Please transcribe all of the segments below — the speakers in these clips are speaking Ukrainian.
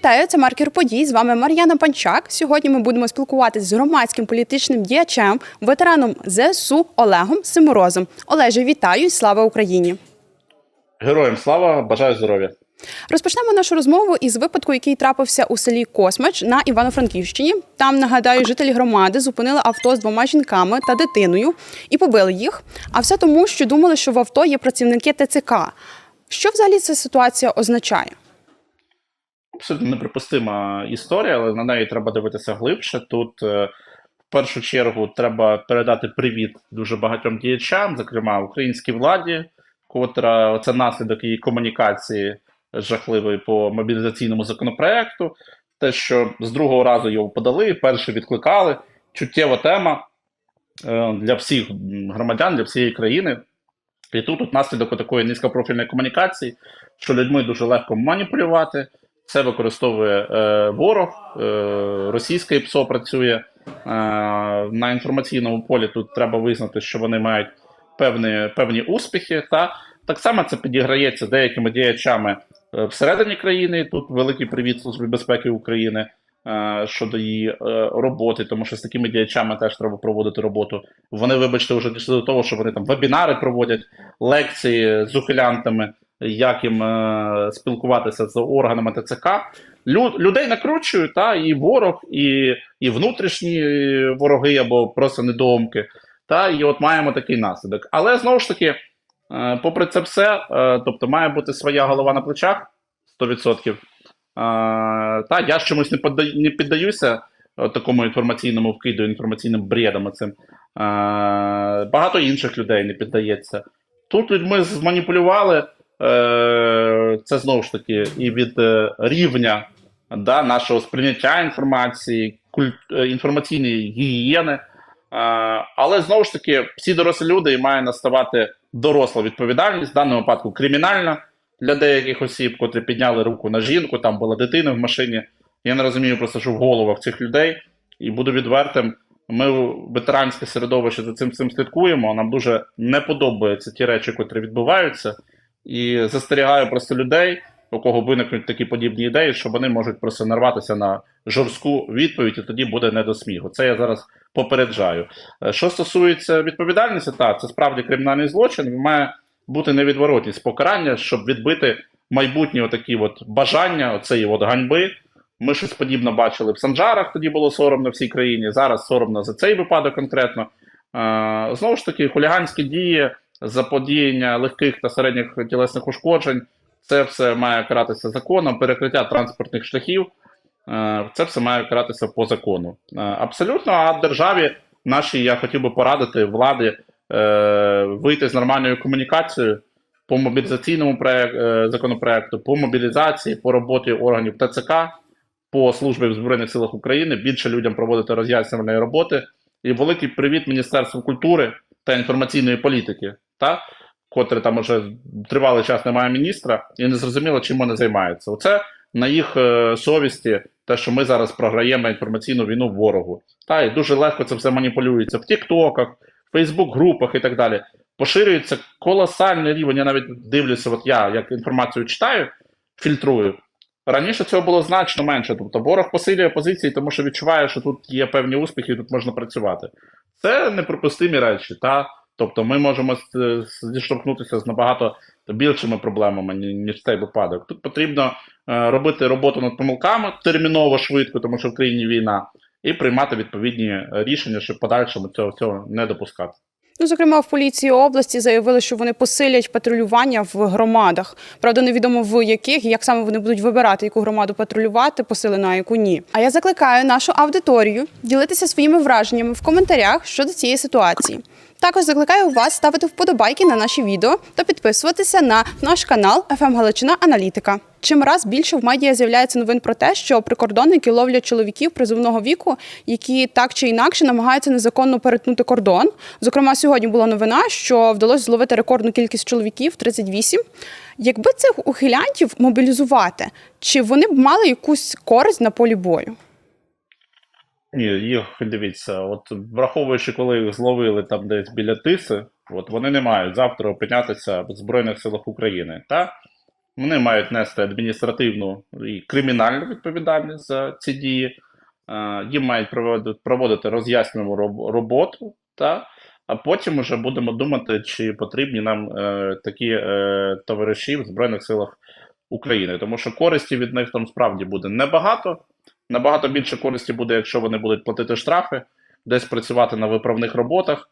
Вітаю, це маркер подій. З вами Мар'яна Панчак. Сьогодні ми будемо спілкуватися з громадським політичним діячем, ветераном ЗСУ Олегом Симорозом. Олеже, вітаю і слава Україні! Героям слава, бажаю здоров'я. Розпочнемо нашу розмову із випадку, який трапився у селі Космач на Івано-Франківщині. Там нагадаю, жителі громади зупинили авто з двома жінками та дитиною і побили їх. А все тому, що думали, що в авто є працівники ТЦК. Що взагалі ця ситуація означає? Абсолютно неприпустима історія, але на неї треба дивитися глибше. Тут е, в першу чергу треба передати привіт дуже багатьом діячам, зокрема українській владі, котра це наслідок її комунікації жахливої по мобілізаційному законопроекту. Те, що з другого разу його подали, перший відкликали. Чуттєва тема е, для всіх громадян, для всієї країни. І тут от наслідок такої низькопрофільної комунікації, що людьми дуже легко маніпулювати. Це використовує е, ворог, е, російське ПСО працює е, на інформаційному полі. Тут треба визнати, що вони мають певні, певні успіхи. Та так само це підіграється деякими діячами е, всередині країни. Тут великий привіт Службі безпеки України е, щодо її е, роботи, тому що з такими діячами теж треба проводити роботу. Вони, вибачте, вже дійшли до того, що вони там вебінари проводять, лекції з ухилянтами як їм е, спілкуватися з органами ТЦК. Лю, людей накручують, та, і ворог, і, і внутрішні вороги або просто недоумки. Та, і от маємо такий наслідок. Але знову ж таки, е, попри це все, е, тобто має бути своя голова на плечах 100%. Е, та, я ж чомусь не, подаю, не піддаюся е, такому інформаційному вкиду, інформаційним бредам. Цим. Е, багато інших людей не піддається. Тут людьми зманіпулювали. Е, це знову ж таки і від е, рівня да, нашого сприйняття інформації, культ, е, інформаційної гігієни. Але знову ж таки, всі дорослі люди і має наставати доросла відповідальність, в даному випадку кримінальна для деяких осіб, котрі підняли руку на жінку, там була дитина в машині. Я не розумію просто, що в головах цих людей, і буду відвертим. Ми ветеранське середовище за цим цим слідкуємо. Нам дуже не подобаються ті речі, котрі відбуваються. І застерігаю просто людей, у кого виникнуть такі подібні ідеї, що вони можуть просто нарватися на жорстку відповідь, і тоді буде не до сміху. Це я зараз попереджаю. Е, Що стосується відповідальності, так, це справді кримінальний злочин. Має бути невідворотність покарання, щоб відбити майбутні отакі от бажання, оцеї от ганьби. Ми щось подібне бачили в Санжарах, тоді було соромно всій країні. Зараз соромно за цей випадок конкретно. Е, Знову ж таки, хуліганські дії заподіяння легких та середніх тілесних ушкоджень. Це все має каратися законом, перекриття транспортних шляхів. е, Це все має каратися по закону. Е, Абсолютно, а державі нашій я хотів би порадити владі е, вийти з нормальною комунікацією по мобілізаційному проект, законопроекту, по мобілізації, по роботі органів ТЦК, по службі в Збройних силах України, більше людям проводити роз'яснювальної роботи. І великий привіт Міністерству культури та інформаційної політики, та, котре там уже тривалий час немає міністра, і не зрозуміло, чим вони займаються. Оце на їх е, совісті, те, що ми зараз програємо інформаційну війну ворогу. Та, і дуже легко це все маніпулюється в Тіктоках, Фейсбук-групах і так далі. Поширюється колосальний рівень. Я навіть дивлюся, от я як інформацію читаю, фільтрую. Раніше цього було значно менше. Тобто ворог посилює позиції, тому що відчуває, що тут є певні успіхи, і тут можна працювати. Це неприпустимі речі. Та? Тобто ми можемо зіштовхнутися з набагато більшими проблемами, ніж цей випадок. Тут потрібно е, робити роботу над помилками терміново, швидко, тому що в країні війна, і приймати відповідні рішення, щоб подальшому цього, цього не допускати. Ну, зокрема, в поліції області заявили, що вони посилять патрулювання в громадах. Правда, невідомо в яких і як саме вони будуть вибирати, яку громаду патрулювати, посилено, а яку ні. А я закликаю нашу аудиторію ділитися своїми враженнями в коментарях щодо цієї ситуації. Також закликаю вас ставити вподобайки на наші відео та підписуватися на наш канал «ФМ Галичина Аналітика. Чим раз більше в медіа з'являється новин про те, що прикордонники ловлять чоловіків призовного віку, які так чи інакше намагаються незаконно перетнути кордон. Зокрема, сьогодні була новина, що вдалося зловити рекордну кількість чоловіків 38. Якби цих ухилянтів мобілізувати, чи вони б мали якусь користь на полі бою? Ні, їх дивіться, от враховуючи, коли їх зловили там десь біля тиси, от вони не мають завтра опинятися в Збройних силах України. Та? Вони мають нести адміністративну і кримінальну відповідальність за ці дії. Е, Їм мають проводити, роз'яснювальну роботу, та? а потім вже будемо думати, чи потрібні нам е, такі е, товариші в Збройних силах України. Тому що користі від них там справді буде небагато. Набагато більше користі буде, якщо вони будуть платити штрафи, десь працювати на виправних роботах,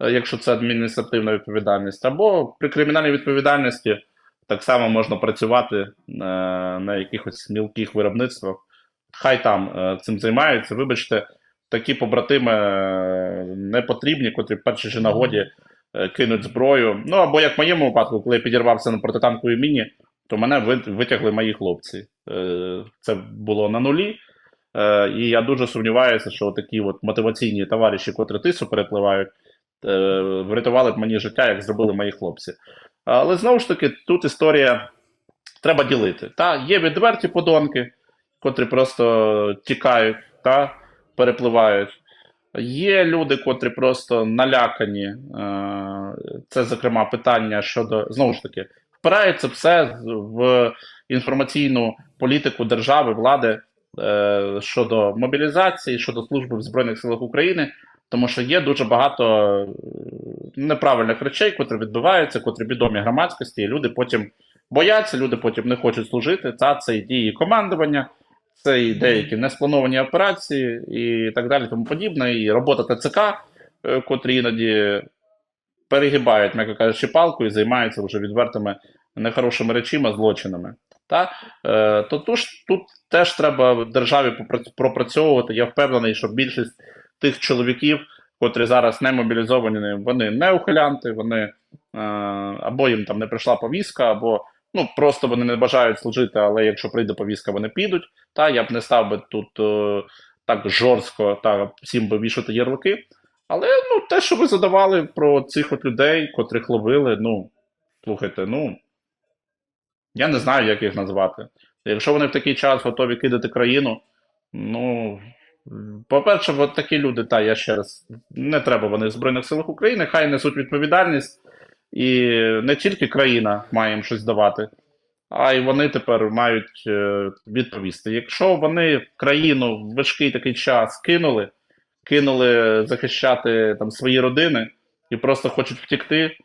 е, якщо це адміністративна відповідальність, або при кримінальній відповідальності так само можна працювати е, на якихось мілких виробництвах. Хай там е, цим займаються. Вибачте, такі побратими не потрібні, котрі в першій же нагоді кинуть зброю. Ну або як в моєму випадку, коли я підірвався на протитанковій міні, то мене витягли мої хлопці. Це було на нулі. Е, І я дуже сумніваюся, що такі от мотиваційні товариші, котрі тису перепливають, е, врятували б мені життя, як зробили мої хлопці. Але знову ж таки, тут історія треба ділити. Та? Є відверті подонки, котрі просто тікають та перепливають. Є люди, котрі просто налякані. Е, Це, зокрема, питання щодо знову ж таки, впирається все в інформаційну політику держави, влади щодо мобілізації, щодо служби в Збройних силах України, тому що є дуже багато е, неправильних речей, котрі відбуваються, котрі відомі громадськості, і люди потім бояться, люди потім не хочуть служити. Та це і дії командування, це і деякі несплановані операції, і так далі, тому подібне. І робота ТЦК, е, котрі іноді перегибають, м'яко кажучи, палку і займаються вже відвертими нехорошими речима, злочинами. Та? Е, то тут, тут теж треба державі пропрацьовувати. Я впевнений, що більшість тих чоловіків, котрі зараз не мобілізовані, вони не ухилянти, вони е, або їм там не прийшла повістка, або ну просто вони не бажають служити, але якщо прийде повістка, вони підуть. Та я б не став би тут е, так жорстко та всім би вішати ярлики. Але ну, те, що ви задавали про цих от людей, котрих ловили, ну слухайте, ну я не знаю, як їх назвати. Якщо вони в такий час готові кидати країну, ну по-перше, от такі люди, та я ще раз не треба вони в Збройних силах України, хай несуть відповідальність, і не тільки країна має їм щось давати, а й вони тепер мають е, відповісти. Якщо вони країну в важкий такий час кинули, кинули захищати там свої родини і просто хочуть втікти,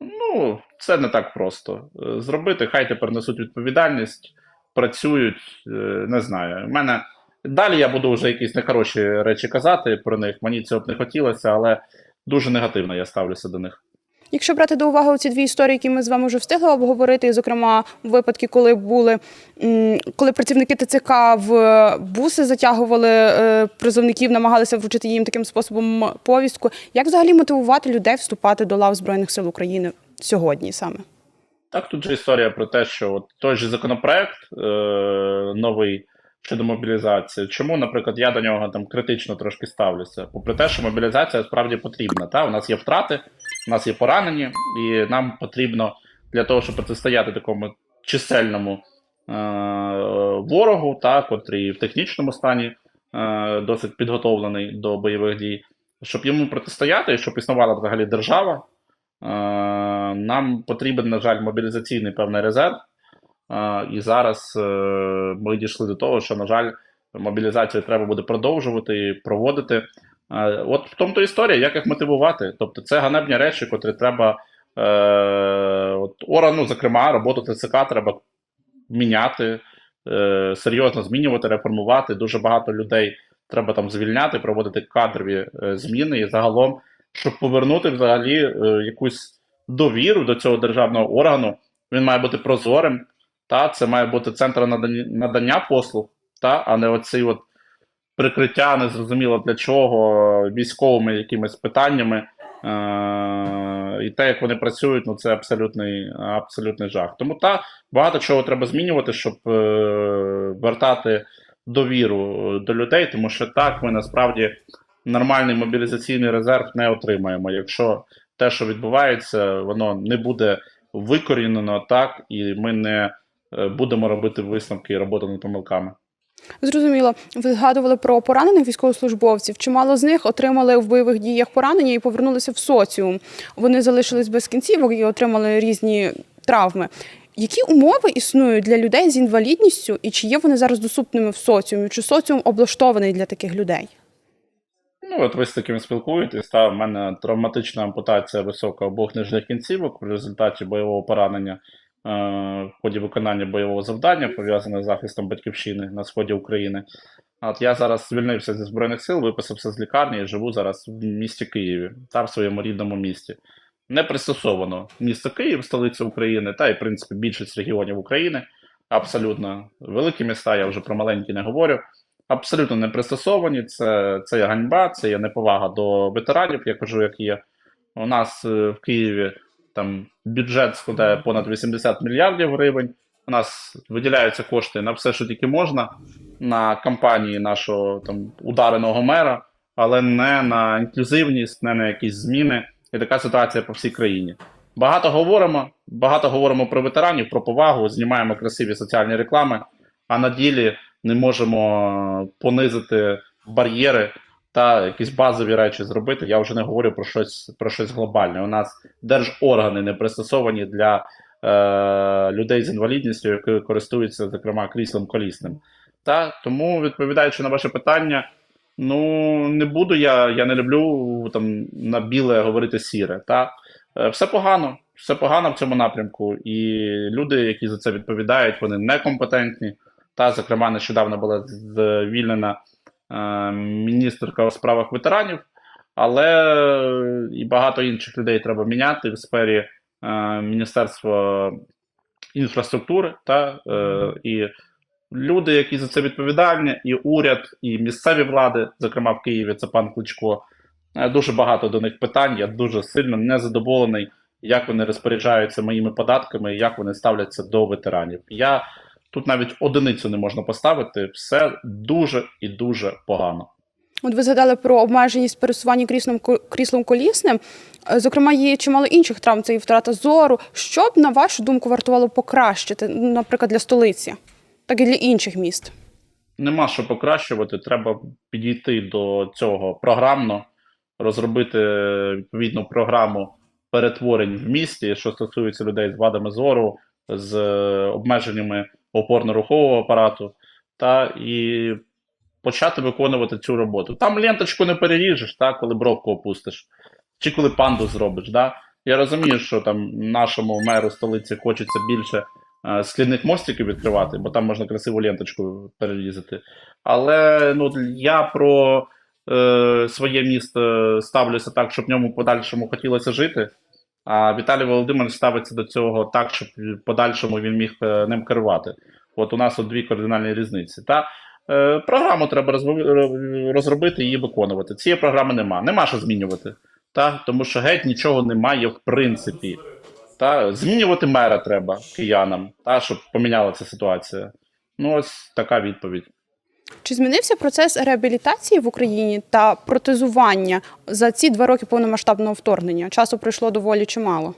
ну це не так просто Е, зробити. Хай тепер несуть відповідальність, працюють. е, Не знаю. У мене далі я буду вже якісь нехороші речі казати про них. Мені цього б не хотілося, але дуже негативно я ставлюся до них. Якщо брати до уваги ці дві історії, які ми з вами вже встигли обговорити, зокрема, випадки, коли були коли працівники ТЦК в буси затягували е, призовників, намагалися вручити їм таким способом повістку. Як взагалі мотивувати людей вступати до лав Збройних сил України сьогодні саме? Так, тут же історія про те, що от той же законопроект е, новий щодо мобілізації. Чому, наприклад, я до нього там критично трошки ставлюся? Попри те, що мобілізація справді потрібна. Та? У нас є втрати, у нас є поранені, і нам потрібно для того, щоб протистояти такому чисельному е, ворогу, та, котрий в технічному стані е, досить підготовлений до бойових дій, щоб йому протистояти, і щоб існувала взагалі держава. Е, Нам потрібен, на жаль, мобілізаційний певний резерв. Е, І зараз е, ми дійшли до того, що, на жаль, мобілізацію треба буде продовжувати проводити. Е, От в тому то історія, як їх мотивувати. Тобто, це ганебні речі, котрі треба е, от органу, зокрема, роботу ТЦК треба міняти, е, серйозно змінювати, реформувати. Дуже багато людей треба там звільняти, проводити кадрові е, зміни і загалом, щоб повернути взагалі е, якусь довіру до цього державного органу. Він має бути прозорим, та це має бути центр надання, надання послуг, та, а не оці от прикриття незрозуміло для чого, військовими якимись питаннями. Е- і те, як вони працюють, ну це абсолютний, абсолютний жах. Тому та багато чого треба змінювати, щоб е- вертати довіру до людей, тому що так ми насправді нормальний мобілізаційний резерв не отримаємо. Якщо те, що відбувається, воно не буде викорінено так, і ми не е, будемо робити висновки і роботу над помилками. Зрозуміло, ви згадували про поранених військовослужбовців. Чимало з них отримали в бойових діях поранення і повернулися в соціум. Вони залишились без кінцівок і отримали різні травми. Які умови існують для людей з інвалідністю, і чи є вони зараз доступними в соціумі? Чи соціум облаштований для таких людей? Ну, от ви з таким спілкуєтесь, та в мене травматична ампутація висока обох нижніх кінцівок в результаті бойового поранення в ході виконання бойового завдання, пов'язане з захистом батьківщини на сході України. От я зараз звільнився зі Збройних сил, виписався з лікарні і живу зараз в місті Києві, та в своєму рідному місті. Не пристосовано місто Київ, столиця України, та й, в принципі, більшість регіонів України. Абсолютно великі міста, я вже про маленькі не говорю. Абсолютно не пристосовані. Це, це є ганьба, це є неповага до ветеранів. Я кажу, як є. У нас е, в Києві там бюджет складає понад 80 мільярдів гривень. У нас виділяються кошти на все, що тільки можна, на кампанії нашого там удареного мера, але не на інклюзивність, не на якісь зміни. І така ситуація по всій країні. Багато говоримо, багато говоримо про ветеранів, про повагу, знімаємо красиві соціальні реклами, а на ділі не можемо понизити бар'єри та якісь базові речі зробити. Я вже не говорю про щось про щось глобальне. У нас держоргани не пристосовані для е, людей з інвалідністю, які користуються, зокрема, кріслом колісним. Та тому, відповідаючи на ваше питання, ну не буду я, я не люблю там на біле говорити сіре. Та Е, все погано, все погано в цьому напрямку, і люди, які за це відповідають, вони некомпетентні. Та, зокрема, нещодавно була звільнена міністерка у справах ветеранів, але і багато інших людей треба міняти в сфері е, Міністерства інфраструктури. Та, е, і люди, які за це відповідальні, і уряд, і місцеві влади, зокрема в Києві, це пан Кличко. Е, Дуже багато до них питань. Я дуже сильно незадоволений, як вони розпоряджаються моїми податками, як вони ставляться до ветеранів. Я тут навіть одиницю не можна поставити. Все дуже і дуже погано. От ви згадали про обмеженість пересування кріслом кріслом колісним. Е, Зокрема, є чимало інших травм, це і втрата зору. Що б, на вашу думку, вартувало покращити, наприклад, для столиці, так і для інших міст? Нема що покращувати. Треба підійти до цього програмно, розробити відповідну програму перетворень в місті, що стосується людей з вадами зору, з е, обмеженнями опорно-рухового апарату, та і почати виконувати цю роботу. Там ленточку не переріжеш, та, коли бровку опустиш, чи коли панду зробиш. Да? Я розумію, що там нашому меру столиці хочеться більше е, скляних мостиків відкривати, бо там можна красиву ленточку перерізати. Але ну, я про е, своє місто ставлюся так, щоб в ньому подальшому хотілося жити. А Віталій Володимирович ставиться до цього так, щоб в подальшому він міг е, ним керувати. От у нас от дві кардинальні різниці. Та е, програму треба розробити і її виконувати. Цієї програми нема. Нема що змінювати. Та? Тому що геть нічого немає в принципі. Та? Змінювати мера треба киянам, та? щоб помінялася ситуація. Ну, ось така відповідь. Чи змінився процес реабілітації в Україні та протезування за ці два роки повномасштабного вторгнення? Часу пройшло доволі чимало.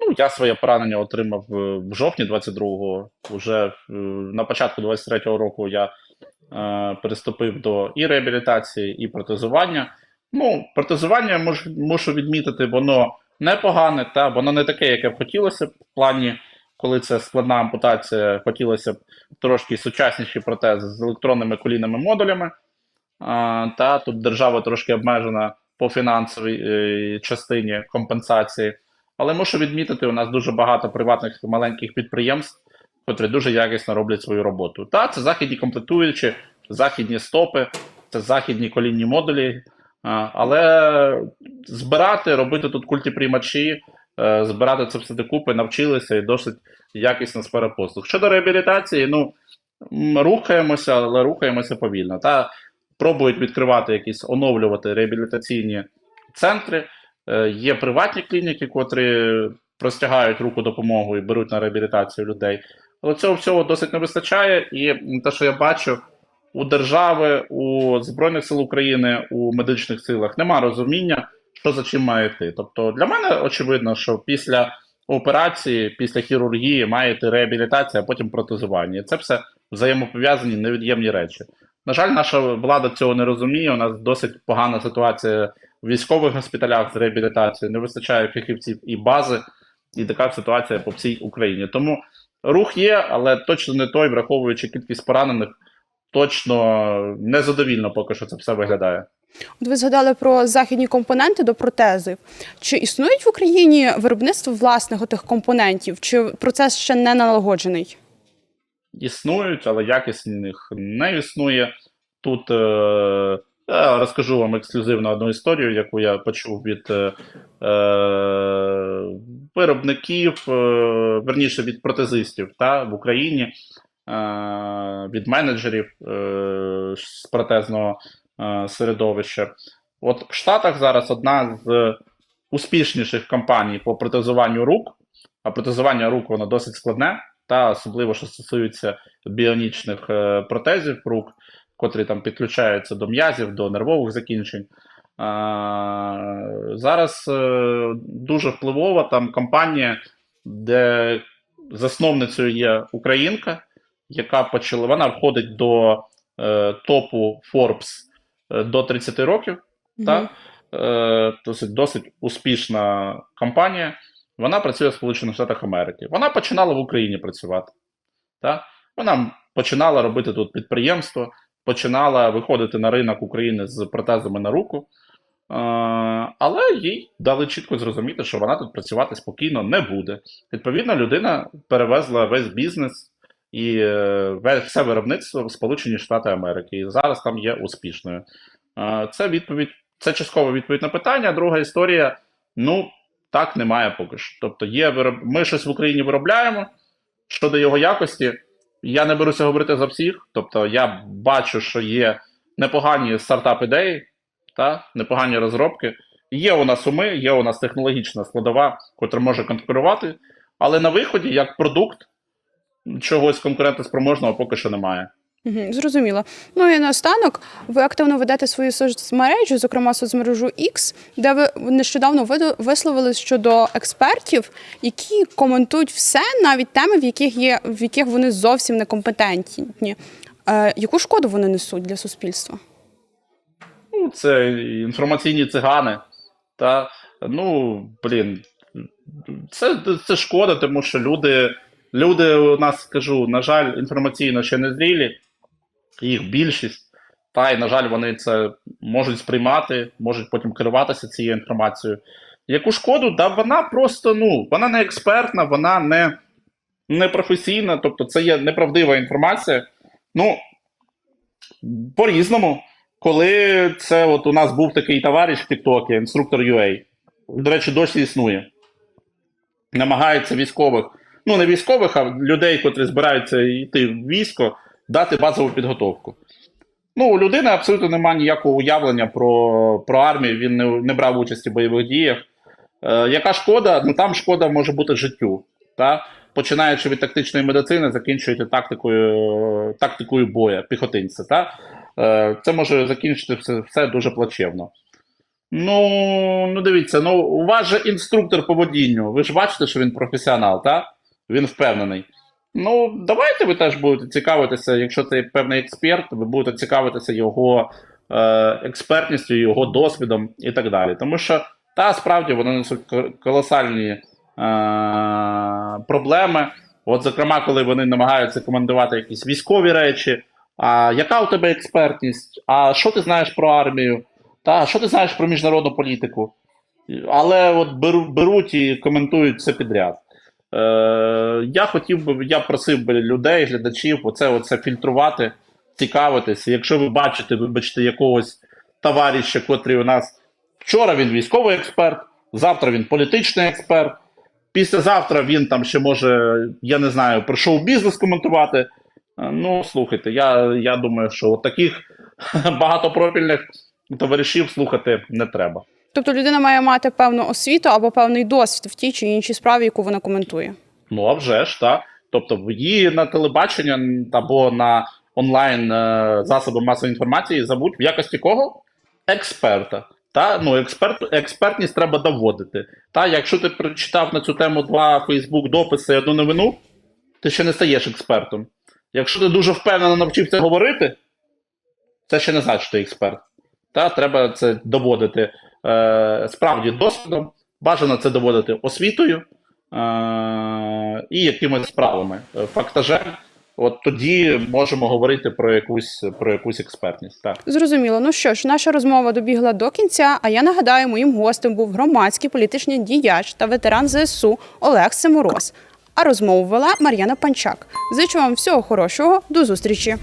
Ну, я своє поранення отримав е, в жовтні 22-го. Уже е, на початку 23-го року я е, переступив до і реабілітації, і протезування. Ну, протезування муж, мушу відмітити, воно непогане, та воно не таке, яке б хотілося в плані, коли це складна ампутація, хотілося б трошки сучасніші протези з електронними колінними модулями. Та тут держава трошки обмежена по фінансовій е, частині компенсації. Але мушу відмітити, у нас дуже багато приватних маленьких підприємств, котрі дуже якісно роблять свою роботу. Та це західні комплектуючі, західні стопи, це західні колінні модулі. Але збирати, робити тут культіприймачі, збирати це все докупи, навчилися і досить якісна сфера послуг. Щодо реабілітації, ну рухаємося, але рухаємося повільно. Та пробують відкривати якісь оновлювати реабілітаційні центри. Е, Є приватні клініки, котрі простягають руку допомогу і беруть на реабілітацію людей. Але цього всього досить не вистачає. І те, що я бачу, у держави, у Збройних сил України, у медичних силах нема розуміння, що за чим має йти. Тобто для мене очевидно, що після операції, після хірургії має йти реабілітація, а потім протезування. Це все взаємопов'язані невід'ємні речі. На жаль, наша влада цього не розуміє. У нас досить погана ситуація в військових госпіталях з реабілітацією, не вистачає фахівців і бази. І така ситуація по всій Україні. Тому рух є, але точно не той, враховуючи кількість поранених, точно незадовільно поки що це все виглядає. От ви згадали про західні компоненти до протезів. Чи існують в Україні виробництво власних тих компонентів? Чи процес ще не налагоджений? існують, але якісних не існує. Тут е, я розкажу вам ексклюзивно одну історію, яку я почув від е, е, виробників, е, верніше від протезистів та, в Україні, е, від менеджерів е, з протезного е, середовища. От в Штатах зараз одна з успішніших компаній по протезуванню рук, а протезування рук воно досить складне та особливо, що стосується біонічних е, протезів рук, котрі там підключаються до м'язів, до нервових закінчень. Зараз е, дуже впливова там компанія, де засновницею є українка, яка почала, вона входить до топу Forbes до 30 років. Та? Е, досить, досить успішна компанія. Вона працює в Сполучених Штатах Америки. Вона починала в Україні працювати. Та? Вона починала робити тут підприємство, починала виходити на ринок України з протезами на руку. Е, але їй дали чітко зрозуміти, що вона тут працювати спокійно не буде. Відповідно, людина перевезла весь бізнес і е, все виробництво в Сполучені Штати Америки. І зараз там є успішною. Це відповідь, це часткова відповідь на питання. Друга історія: ну, так немає поки що. Тобто, є вироб... ми щось в Україні виробляємо. Щодо його якості, я не беруся говорити за всіх. Тобто, я бачу, що є непогані стартап-ідеї, та, непогані розробки. Є у нас уми, є у нас технологічна складова, котра може конкурувати, але на виході, як продукт, чогось конкурентоспроможного поки що немає. Угу, зрозуміло. Ну і наостанок ви активно ведете свою соцмережу, зокрема соцмережу X, де ви нещодавно висловились щодо експертів, які коментують все, навіть теми, в яких є в яких вони зовсім некомпетентні. Е, яку шкоду вони несуть для суспільства? Ну, це інформаційні цигани. Та, ну, блін, це, це шкода, тому що люди, люди у нас, скажу, на жаль, інформаційно ще не зрілі, їх більшість. Та, і, на жаль, вони це можуть сприймати, можуть потім керуватися цією інформацією. Яку шкоду? Да вона просто, ну, вона не експертна, вона не, не професійна, тобто це є неправдива інформація. Ну, по-різному. Коли це от у нас був такий товариш в Тіктокі, інструктор UA, до речі, досі існує. Намагається військових, ну не військових, а людей, котрі збираються йти в військо, дати базову підготовку. Ну, у людини абсолютно немає ніякого уявлення про, про армію, він не, не брав участі в бойових діях. Е, яка шкода? Ну там шкода може бути життю. Та? Починаючи від тактичної медицини, закінчуєте тактикою, тактикою боя, піхотинця. Та? Е, Це може закінчити все, все дуже плачевно. Ну, ну дивіться, ну у вас же інструктор по водінню. Ви ж бачите, що він професіонал, так? Він впевнений. Ну, давайте ви теж будете цікавитися, якщо це певний експерт, ви будете цікавитися його е, експертністю, його досвідом і так далі. Тому що, та справді вони несуть колосальні е, проблеми. От, зокрема, коли вони намагаються командувати якісь військові речі. А яка у тебе експертність? А що ти знаєш про армію? Та що ти знаєш про міжнародну політику? Але от беру, беруть і коментують все підряд. Е, я хотів би, я просив би людей, глядачів, оце, оце фільтрувати, цікавитися. Якщо ви бачите, вибачте, якогось товариша, котрий у нас вчора він військовий експерт, завтра він політичний експерт, післязавтра він там ще може, я не знаю, про шоу-бізнес коментувати. Е, Ну, слухайте, я, я думаю, що таких багатопрофільних товаришів слухати не треба. Тобто людина має мати певну освіту або певний досвід в тій чи іншій справі, яку вона коментує. Ну, а вже ж, так. Тобто, її на телебачення або на онлайн е, засоби масової інформації забудь в якості кого? Експерта. Та, ну, експерт, експертність треба доводити. Та, якщо ти прочитав на цю тему два Фейсбук дописи і одну новину, ти ще не стаєш експертом. Якщо ти дуже впевнено навчився говорити, це ще не значить, що ти експерт. Та, треба це доводити е, справді досвідом. Бажано це доводити освітою. е, і якимись справами. Фактажем, от тоді можемо говорити про якусь про якусь експертність. Так. Зрозуміло. Ну що ж, наша розмова добігла до кінця. А я нагадаю, моїм гостем був громадський політичний діяч та ветеран ЗСУ Олег Семороз. А розмову вела Мар'яна Панчак. Зичу вам всього хорошого. До зустрічі.